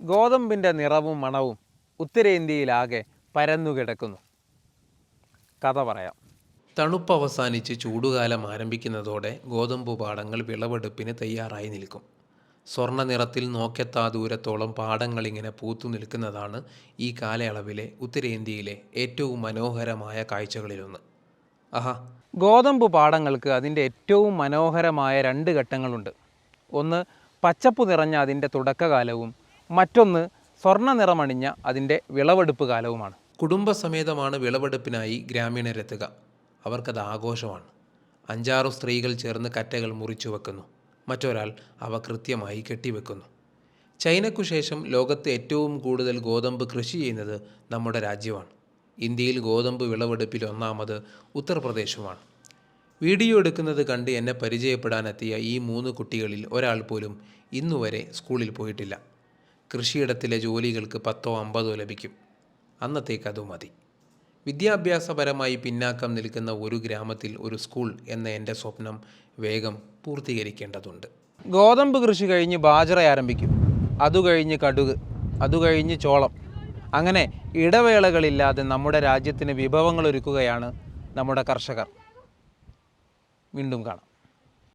ഗോതമ്പിന്റെ നിറവും മണവും ഉത്തരേന്ത്യയിലാകെ പരന്നുകിടക്കുന്നു കഥ പറയാം. തണുപ്പ് അവസാനിച്ച് ചൂടുകാലം ആരംഭിക്കുന്നതോടെ ഗോതമ്പ് പാടങ്ങൾ വിളവെടുപ്പിന് തയ്യാറായി നിൽക്കും. സ്വർണ നിറത്തിൽ നോക്കെത്താ ദൂരത്തോളം പാടങ്ങളിങ്ങനെ പൂത്തു നിൽക്കുന്നതാണ് ഈ കാലയളവിലെ ഉത്തരേന്ത്യയിലെ ഏറ്റവും മനോഹരമായ കാഴ്ചകളിലൊന്ന്. ആഹാ. ഗോതമ്പ് പാടങ്ങൾക്ക് അതിന്റെ ഏറ്റവും മനോഹരമായ രണ്ട് ഘട്ടങ്ങളുണ്ട്. ഒന്ന് പച്ചപ്പ് നിറഞ്ഞ അതിന്റെ തുടക്കകാലവും മറ്റൊന്ന് സ്വർണ നിറമണിഞ്ഞ അതിന്റെ വിളവെടുപ്പ് കാലവുമാണ്. കുടുംബസമേതമാണ് വിളവെടുപ്പിനായി ഗ്രാമീണരെത്തുക. അവർക്കത് ആഘോഷമാണ്. അഞ്ചാറു സ്ത്രീകൾ ചേർന്ന് കറ്റകൾ മുറിച്ചു വെക്കുന്നു. മറ്റൊരാൾ അവ കൃത്യമായി കെട്ടിവെക്കുന്നു. ചൈനയ്ക്കു ശേഷം ലോകത്ത് ഏറ്റവും കൂടുതൽ ഗോതമ്പ് കൃഷി ചെയ്യുന്നത് നമ്മുടെ രാജ്യമാണ്. ഇന്ത്യയിൽ ഗോതമ്പ് വിളവെടുപ്പിൽ ഒന്നാമത് ഉത്തർപ്രദേശുമാണ്. വീഡിയോ എടുക്കുന്നത് കണ്ട് എന്നെ പരിചയപ്പെടാനെത്തിയ ഈ മൂന്ന് കുട്ടികളിൽ ഒരാൾ പോലും ഇന്നുവരെ സ്കൂളിൽ പോയിട്ടില്ല. കൃഷിയിടത്തിലെ ജോലികൾക്ക് പത്തോ അമ്പതോ ലഭിക്കും. അന്നത്തേക്ക് അത് മതി. വിദ്യാഭ്യാസപരമായി പിന്നാക്കം നിൽക്കുന്ന ഒരു ഗ്രാമത്തിൽ ഒരു സ്കൂൾ എന്ന എന്റെ സ്വപ്നം വേഗം പൂർത്തീകരിക്കേണ്ടതുണ്ട്. ഗോതമ്പ് കൃഷി കഴിഞ്ഞ് ബാജറ ആരംഭിക്കും. അതു കഴിഞ്ഞ് കടുക് അതു കഴിഞ്ഞ് ചോളം. അങ്ങനെ ഇടവേളകളില്ലാതെ നമ്മുടെ രാജ്യത്തിന് വിഭവങ്ങൾ ഒരുക്കുകയാണ് നമ്മുടെ കർഷകർ. വീണ്ടും കാണാം.